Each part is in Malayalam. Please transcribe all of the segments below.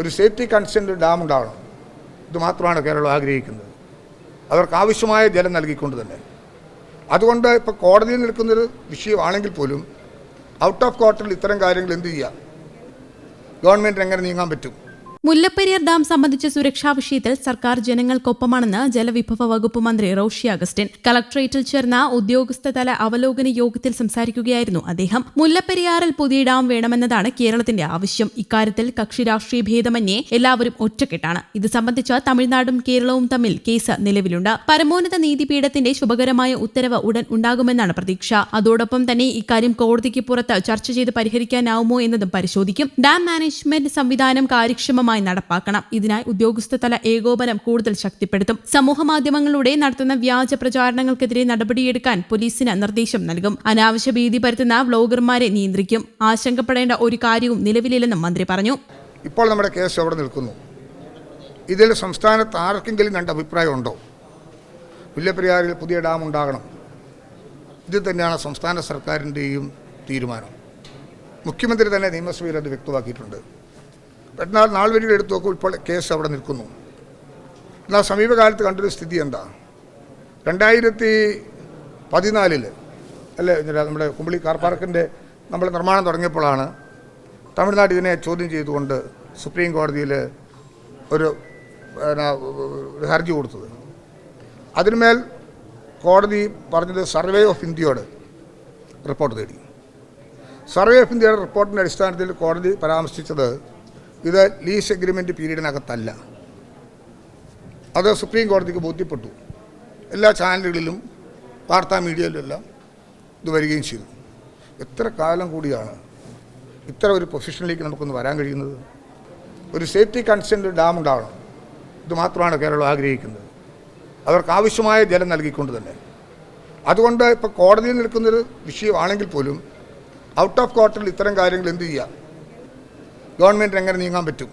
ഒരു സേഫ്റ്റി കൺസേൺ ഡാം ഉണ്ടാവണം. ഇത് മാത്രമാണ് കേരളം ആഗ്രഹിക്കുന്നത്. അവർക്ക് ആവശ്യമായ ജലം നൽകിക്കൊണ്ട് തന്നെ. അതുകൊണ്ട് ഇപ്പോൾ കോടതിയിൽ നിൽക്കുന്നൊരു വിഷയമാണെങ്കിൽ പോലും ഔട്ട് ഓഫ് കോർട്ടിൽ ഇത്തരം കാര്യങ്ങൾ എന്ത് ചെയ്യുക ഗവൺമെന്റ് എങ്ങനെ നീങ്ങാൻ പറ്റും? മുല്ലപ്പെരിയാർ ഡാം സംബന്ധിച്ച സുരക്ഷാ വിഷയത്തിൽ സർക്കാർ ജനങ്ങൾക്കൊപ്പമാണെന്ന് ജലവിഭവ വകുപ്പ് മന്ത്രി റോഷി അഗസ്റ്റിൻ. കളക്ടറേറ്റിൽ ചേർന്ന ഉദ്യോഗസ്ഥതല അവലോകന യോഗത്തിൽ സംസാരിക്കുകയായിരുന്നു അദ്ദേഹം. മുല്ലപ്പെരിയാറിൽ പുതിയ ഡാം വേണമെന്നതാണ് കേരളത്തിന്റെ ആവശ്യം. ഇക്കാര്യത്തിൽ കക്ഷി രാഷ്ട്രീയ ഭേദമന്യേ എല്ലാവരും ഒറ്റക്കെട്ടാണ്. ഇത് സംബന്ധിച്ച് തമിഴ്നാടും കേരളവും തമ്മിൽ കേസ് നിലവിലുണ്ട്. പരമോന്നത നീതിപീഠത്തിന്റെ ശുഭകരമായ ഉത്തരവ് ഉടൻ ഉണ്ടാകുമെന്നാണ് പ്രതീക്ഷ. അതോടൊപ്പം തന്നെ ഇക്കാര്യം കോടതിക്ക് പുറത്ത് ചർച്ച ചെയ്ത് പരിഹരിക്കാനാവുമോ എന്നതും പരിശോധിക്കും. ഡാം മാനേജ്മെന്റ് സംവിധാനം കാര്യക്ഷമമായി നടപ്പാക്കണം. ഇതിനായി ഉദ്യോഗസ്ഥതല ഏകോപനം കൂടുതൽ ശക്തിപ്പെടുത്തും. സമൂഹ മാധ്യമങ്ങളിലൂടെ നടത്തുന്ന വ്യാജ പ്രചാരണങ്ങൾക്കെതിരെ നടപടിയെടുക്കാൻ പോലീസിന് നിർദ്ദേശം നൽകും. അനാവശ്യ ഭീതി പരത്തുന്ന വ്ലോഗർമാരെ നിയന്ത്രിക്കും. ആശങ്കപ്പെടേണ്ട ഒരു കാര്യവും നിലവിലില്ലെന്നും മന്ത്രി പറഞ്ഞു. ഇപ്പോൾ നമ്മുടെ കേസ് അവിടെ നിൽക്കുന്നു? ഇതിൽ സംസ്ഥാനത്ത് ആർക്കെങ്കിലും രണ്ട് അഭിപ്രായമുണ്ടോ? മുല്ലപ്പെരിയാറിൽ പുതിയ ഡാം ഉണ്ടാകണം. ഇത് തന്നെയാണ് സംസ്ഥാന സർക്കാരിന്റെയും തീരുമാനം. മുഖ്യമന്ത്രി തന്നെ നിയമസഭയിൽ അത് വ്യക്തമാക്കിയിട്ടുണ്ട്. എന്നാൽ നാൾ വരികൾ എടുത്തു നോക്കും ഇപ്പോൾ കേസ് അവിടെ നിൽക്കുന്നു. എന്നാൽ സമീപകാലത്ത് കണ്ടൊരു സ്ഥിതി എന്താ? രണ്ടായിരത്തി പതിനാലിൽ അല്ലേ നമ്മുടെ കുമ്പളി കാർ പാർക്കിന്റെ നമ്മൾ നിർമ്മാണം തുടങ്ങിയപ്പോഴാണ് തമിഴ്നാട് ഇതിനെ ചോദ്യം ചെയ്തുകൊണ്ട് സുപ്രീം കോടതിയിൽ ഒരു ഹർജി കൊടുത്തത്. അതിന്മേൽ കോടതി പറഞ്ഞത് സർവേ ഓഫ് ഇന്ത്യയോട് റിപ്പോർട്ട് തേടി. സർവേ ഓഫ് ഇന്ത്യയുടെ റിപ്പോർട്ടിന്റെ അടിസ്ഥാനത്തിൽ കോടതി പരാമർശിച്ചത് ഇത് ലീസ് എഗ്രിമെന്റ് പീരീഡിനകത്തല്ല. അത് സുപ്രീം കോടതിക്ക് ബോധ്യപ്പെട്ടു. എല്ലാ ചാനലുകളിലും വാർത്താ മീഡിയയിലെല്ലാം ഇത് വരികയും ചെയ്തു. എത്ര കാലം കൂടിയാണ് ഇത്ര ഒരു പൊസിഷനിലേക്ക് നമുക്കൊന്ന് വരാൻ കഴിയുന്നത്? ഒരു സേഫ്റ്റി കൺസേൺ ഡാം ഉണ്ടാവണം. ഇത് മാത്രമാണ് കേരളം ആഗ്രഹിക്കുന്നത്. അവർക്ക് ആവശ്യമായ ജലം നൽകിക്കൊണ്ട് തന്നെ. അതുകൊണ്ട് ഇപ്പോൾ കോടതിയിൽ നിൽക്കുന്നൊരു വിഷയമാണെങ്കിൽ പോലും ഔട്ട് ഓഫ് കോർട്ടിൽ ഇത്തരം കാര്യങ്ങൾ എന്ത് ചെയ്യുക ഗവൺമെന്റിന് എങ്ങനെ നീങ്ങാൻ പറ്റും?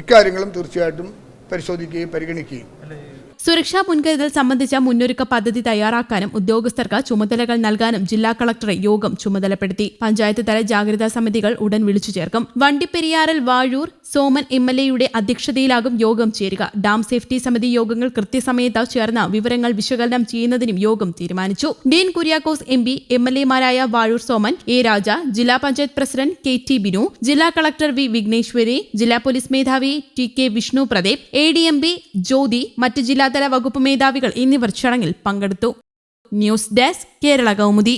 ഇക്കാര്യങ്ങളും തീർച്ചയായിട്ടും പരിശോധിക്കുകയും പരിഗണിക്കുകയും. സുരക്ഷാ മുൻകരുതൽ സംബന്ധിച്ച മുന്നൊരുക്ക പദ്ധതി തയ്യാറാക്കാനും ഉദ്യോഗസ്ഥർക്ക് ചുമതലകൾ നൽകാനും ജില്ലാ കളക്ടറെ യോഗം ചുമതലപ്പെടുത്തി. പഞ്ചായത്ത് തല ജാഗ്രതാ സമിതികൾ ഉടൻ വിളിച്ചു ചേർക്കും. വണ്ടിപ്പെരിയാറിൽ വാഴൂർ സോമൻ എം എൽ എയുടെ അധ്യക്ഷതയിലാകും യോഗം ചേരുക. ഡാം സേഫ്റ്റി സമിതി യോഗങ്ങൾ കൃത്യസമയത്ത് ചേർന്ന വിവരങ്ങൾ വിശകലനം ചെയ്യുന്നതിനും യോഗം തീരുമാനിച്ചു. Dean Kuriakose M P M L എമാരായ Vazhoor Soman A Raja ജില്ലാ panchayat president K T Binu ജില്ലാ കളക്ടർ വി വിഘ്നേശ്വരി ജില്ലാ പോലീസ് മേധാവി T K Vishnu Pradeep A D M P Jyothi മറ്റ് ജില്ലാതല വകുപ്പ് മേധാവികൾ എന്നിവർ ചടങ്ങിൽ പങ്കെടുത്തു. News desk Kerala Kaumudi.